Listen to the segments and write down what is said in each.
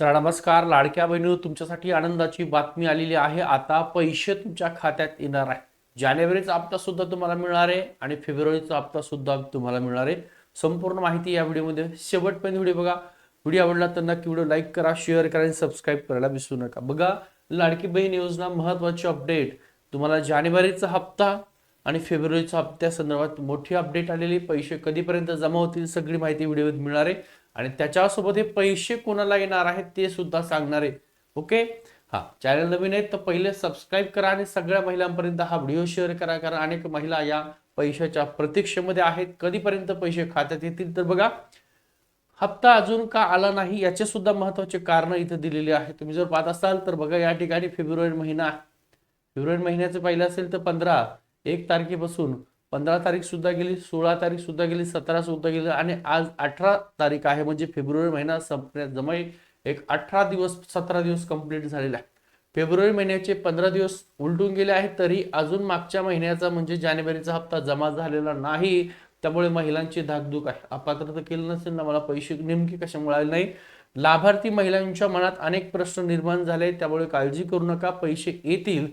चला नमस्कार. लाडक्या बहिणीवर तुमच्यासाठी आनंदाची बातमी आलेली आहे. आता पैसे तुमच्या खात्यात येणार आहे. जानेवारीचा हप्ता सुद्धा तुम्हाला मिळणार आहे आणि फेब्रुवारीचा हप्ता सुद्धा तुम्हाला मिळणार आहे. संपूर्ण माहिती या व्हिडिओमध्ये. शेवटपर्यंत व्हिडिओ बघा. व्हिडिओ आवडला तर नक्की व्हिडिओ लाईक करा शेअर करा आणि सबस्क्राईब करायला विसरू नका. बघा लाडकी बहीण योजना महत्वाची अपडेट. तुम्हाला जानेवारीचा हप्ता आणि फेब्रुवारीच्या हप्त्या संदर्भात मोठी अपडेट आलेली पैसे कधीपर्यंत जमा होतील सगळी माहिती व्हिडिओमध्ये मिळणार आहे. आणि त्याच्यासोबत हे पैसे कोणाला येणार आहेत ते सुद्धा सांगणार. आहे ओके? हा चॅनल नवीन आहे तर पहिले सबस्क्राईब करा आणि सगळ्या महिलांपर्यंत हा व्हिडिओ शेअर करा कारण अनेक महिला या पैशाच्या प्रतीक्षेमध्ये आहेत. कधीपर्यंत पैसे खात्यात येतील तर बघा. हप्ता अजून का आला नाही याचे सुद्धा महत्त्वाचे कारण इथं दिलेले आहे तुम्ही जर पाहत असाल तर बघा या ठिकाणी फेब्रुवारी महिना फेब्रुवारी महिन्याचं पहिलं असेल तर पंधरा एक तारखेपासून पंधरा तारीख सुद्धा गेली सोळा तारीख सुद्धा गेली सतरा सुद्धा गेली आणि आज अठरा तारीख आहे म्हणजे फेब्रुवारी महिना संपण्यात जमाई एक अठरा दिवस सतरा दिवस कंप्लीट झालेला आहे. फेब्रुवारी महिन्याचे पंधरा दिवस उलटून गेले आहेत तरी अजून मागच्या महिन्याचा म्हणजे जानेवारीचा हप्ता जमा झालेला नाही. त्यामुळे महिलांची धाकधूक आहे. अपात्र तर केलं नसेल ना मला पैसे नेमके कशा मिळाले नाही. लाभार्थी महिलांच्या मनात अनेक प्रश्न निर्माण झाले त्यामुळे काळजी करू नका पैसे येतील.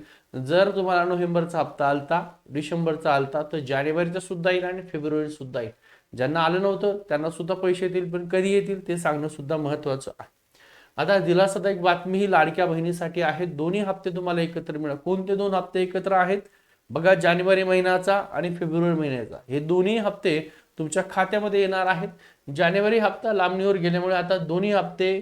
जर तुम्हाला नोव्हेंबरचा हप्ता आलता डिसेंबरचा आलता तर जानेवारीचा सुद्धा येईल आणि फेब्रुवारी सुद्धा येईल. ज्यांना आलं नव्हतं त्यांना सुद्धा पैसे येतील पण कधी येतील ते सांगणं सुद्धा महत्वाचं आहे. आता दिलासादायक बातमी ही लाडक्या बहिणीसाठी आहे. दोन्ही हप्ते तुम्हाला एकत्र मिळा कोणते दोन हप्ते एकत्र आहेत? बघा जानेवारी महिन्याचा आणि फेब्रुवारी महिन्याचा. हे दोन्ही हप्ते तुमच्या खात्यामध्ये येणार आहेत. जानेवारी हप्ता लांबणीवर गेल्यामुळे आता दोन्ही हप्ते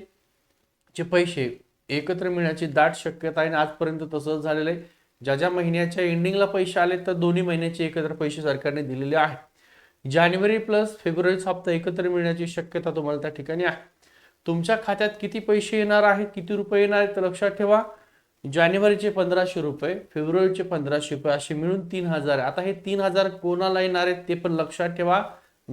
चे पैसे एकत्र मिळण्याची दाट शक्यता आहे आणि आजपर्यंत तसंच झालेलं आहे. ज्या ज्या महिन्याच्या एंडिंगला पैसे आले तर दोन्ही महिन्याचे एकत्र पैसे सरकारने दिलेले आहे जानेवारी प्लस फेब्रुवारीचा हप्ता एकत्र मिळण्याची शक्यता तुम्हाला त्या ठिकाणी आहे. तुमच्या खात्यात किती पैसे येणार आहेत किती रुपये येणार आहेत तर लक्षात ठेवा. जानेवारीचे पंधराशे रुपये फेब्रुवारीचे पंधराशे रुपये असे मिळून तीन हजार आहे. आता हे तीन हजार कोणाला येणार आहेत ते पण लक्षात ठेवा.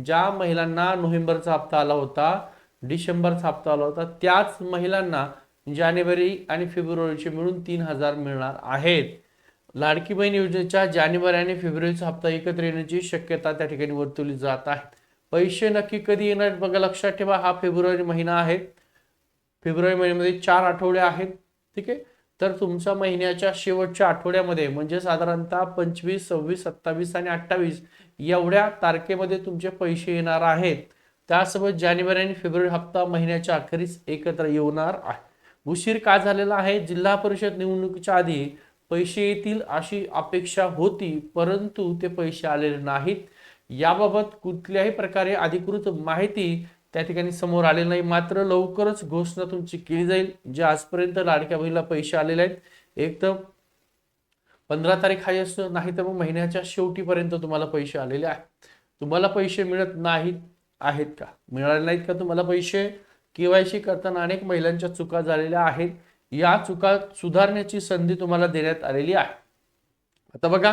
ज्या महिलांना नोव्हेंबरचा हप्ता आला होता डिसेंबरचा हप्ता आला होता त्याच महिलांना जानेवारी आणि फेब्रुवारीचे मिळून तीन हजार मिळणार आहेत. लाडकी बहीण योजनेच्या जानेवारी आणि फेब्रुवारीचा हप्ता एकत्र येण्याची शक्यता त्या ठिकाणी वर्तवली जात आहे. पैसे नक्की कधी येणार बघा लक्षात ठेवा. हा फेब्रुवारी महिना आहे. फेब्रुवारी महिन्यामध्ये चार आठवडे आहेत. ठीक आहे? तर तुमच्या महिन्याच्या शेवटच्या आठवड्यामध्ये म्हणजे साधारणतः पंचवीस सव्वीस सत्तावीस आणि अठ्ठावीस एवढ्या तारखेमध्ये तुमचे पैसे येणार आहेत. त्यासोबत जानेवारी आणि फेब्रुवारी हप्ता महिन्याच्या अखेरीस एकत्र येणार आहे. उशीर का झालेला आहे? जिल्हा परिषद निवडणुकीच्या आधी पैसे येतील अशी अपेक्षा होती परंतु ते पैसे आलेले नाहीत. याबाबत कुठल्याही प्रकारे अधिकृत माहिती त्या ठिकाणी समोर आले नाही. मात्र लवकरच घोषणा तुमची केली जाईल जे आजपर्यंत लाडक्या बहिणीला पैसे आलेले आहेत. एक तर पंधरा तारीख आहे असं नाही तर मग महिन्याच्या शेवटीपर्यंत तुम्हाला पैसे आलेले आहेत. तुम्हाला पैसे मिळत नाहीत आहेत का? मिळाले नाहीत का तुम्हाला पैसे? केवायसी करताना अनेक महिलांच्या चुका झालेल्या आहेत. या चुका सुधारण्याची संधी तुम्हाला देण्यात आलेली आहे. आता बघा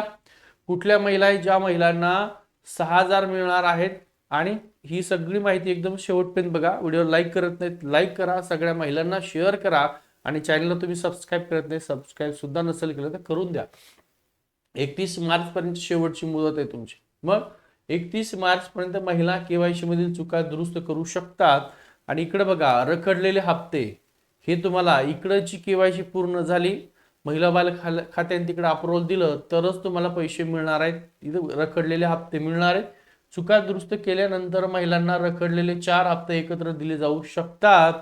कुठल्या महिला आहे ज्या महिलांना सहा हजार मिळणार आहेत? आणि ही सगळी माहिती एकदम शेवटपर्यंत बघा. व्हिडिओ लाईक करत नाहीत लाईक करा. सगळ्या महिलांना शेअर करा आणि चॅनलला तुम्ही सबस्क्राईब करत नाही सबस्क्राईब सुद्धा नसेल केलं तर करून द्या. एकतीस मार्चपर्यंत शेवटची मुदत आहे तुमची. मग एकतीस मार्चपर्यंत महिला केवायसी मधील चुका दुरुस्त करू शकतात. आणि इकडे बघा रखडलेले हप्ते. हे तुम्हाला इकडची केवायसी पूर्ण झाली. महिला बाल खात्याने तिकडे अप्रोल दिलं तरच तुम्हाला पैसे मिळणार आहेत. इथं रखडलेले हप्ते मिळणार आहेत. चुका दुरुस्त केल्यानंतर महिलांना रखडलेले चार हप्ते एकत्र दिले जाऊ शकतात.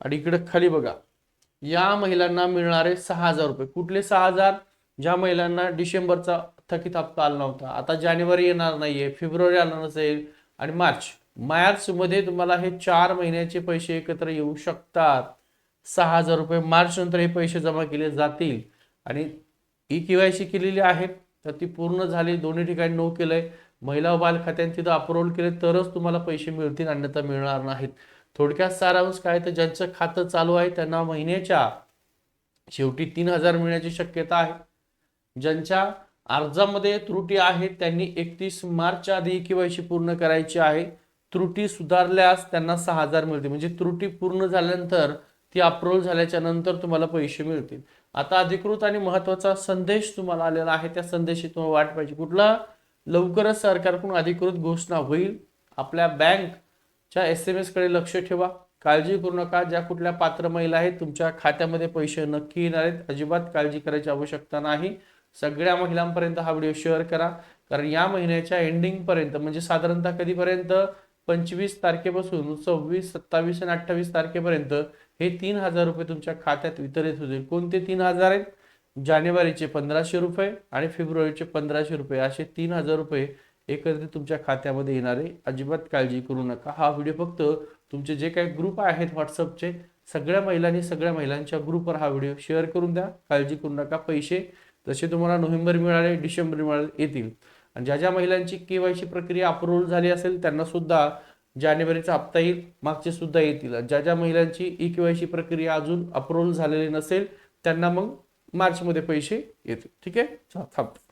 आणि इकडे खाली बघा. या महिलांना मिळणारे सहा हजार रुपये. कुठले सहा हजार? ज्या महिलांना डिसेंबरचा थकीत हप्ता आला नव्हता. आता जानेवारी येणार नाहीये फेब्रुवारी आला नसेल आणि मार्च. मार्च मध्ये तुम्हाला हे चार महिन्याचे पैसे एकत्र येऊ शकतात. सहा हजार रुपये मार्च नंतर हे पैसे जमा केले जातील. आणि ई केवायसी केलेली आहे. तर ती पूर्ण झाली. दोन्ही ठिकाणी नो केलंय. महिला व बाल खात्याने तिथं अप्रुव्हल केले तरच तुम्हाला पैसे मिळतील अन्यथा मिळणार नाहीत. थोडक्यात सारांश काय तर ज्यांचं खातं चालू आहे त्यांना महिन्याच्या शेवटी तीन हजार मिळण्याची शक्यता आहे. ज्यांच्या अर्जामध्ये त्रुटी आहेत त्यांनी एकतीस मार्चच्या आधी केवायसी पूर्ण करायची आहे. त्रुटी सुधारल्यास त्यांना सहा हजार मिळतील. म्हणजे त्रुटी पूर्ण झाल्यानंतर ती अप्रूव्हल झाल्याच्यानंतर तुम्हाला पैसे मिळतील. आता अधिकृत आणि महत्त्वाचा संदेश तुम्हाला आलेला आहे त्या संदेशाची तुम्हाला वाट पाहिजे. कुठला? लवकरच सरकारकडून अधिकृत घोषणा होईल. आपल्या बँकच्या एस एम एसकडे लक्ष ठेवा. काळजी करू नका. ज्या कुठल्या पात्र महिला आहेत तुमच्या खात्यामध्ये पैसे नक्की येणार आहेत अजिबात काळजी करायची आवश्यकता नाही. सगळ्या महिलांपर्यंत हा व्हिडिओ शेअर करा. कारण या महिन्याच्या एंडिंगपर्यंत म्हणजे साधारणतः कधीपर्यंत? पंचवीस तारखेपासून सव्वीस सत्तावीस आणि अठ्ठावीस तारखेपर्यंत हे तीन हजार रुपये तुमच्या खात्यात वितरित होतील. कोणते तीन हजार आहेत? जानेवारीचे पंधराशे रुपये आणि फेब्रुवारीचे पंधराशे रुपये असे तीन हजार रुपये एकत्रित तुमच्या खात्यामध्ये येणारे. अजिबात काळजी करू नका. हा व्हिडिओ फक्त तुमचे जे काही ग्रुप आहेत व्हॉट्सअपचे सगळ्या महिलांनी सगळ्या महिलांच्या ग्रुपवर हा व्हिडिओ शेअर करून द्या. काळजी करू नका. पैसे जसे तुम्हाला नोव्हेंबर मिळाले डिसेंबर मिळाले येतील. आणि ज्या ज्या महिलांची के वाय सी प्रक्रिया अप्रूव्हल झाली असेल त्यांना सुद्धा जानेवारीचा हप्ता येईल मागचे सुद्धा येतील. आणि ज्या ज्या महिलांची ई के वाय सी प्रक्रिया अजून अप्रूव्हल झालेली नसेल त्यांना मग मार्चमध्ये पैसे येतील. ठीक आहे? थांबतो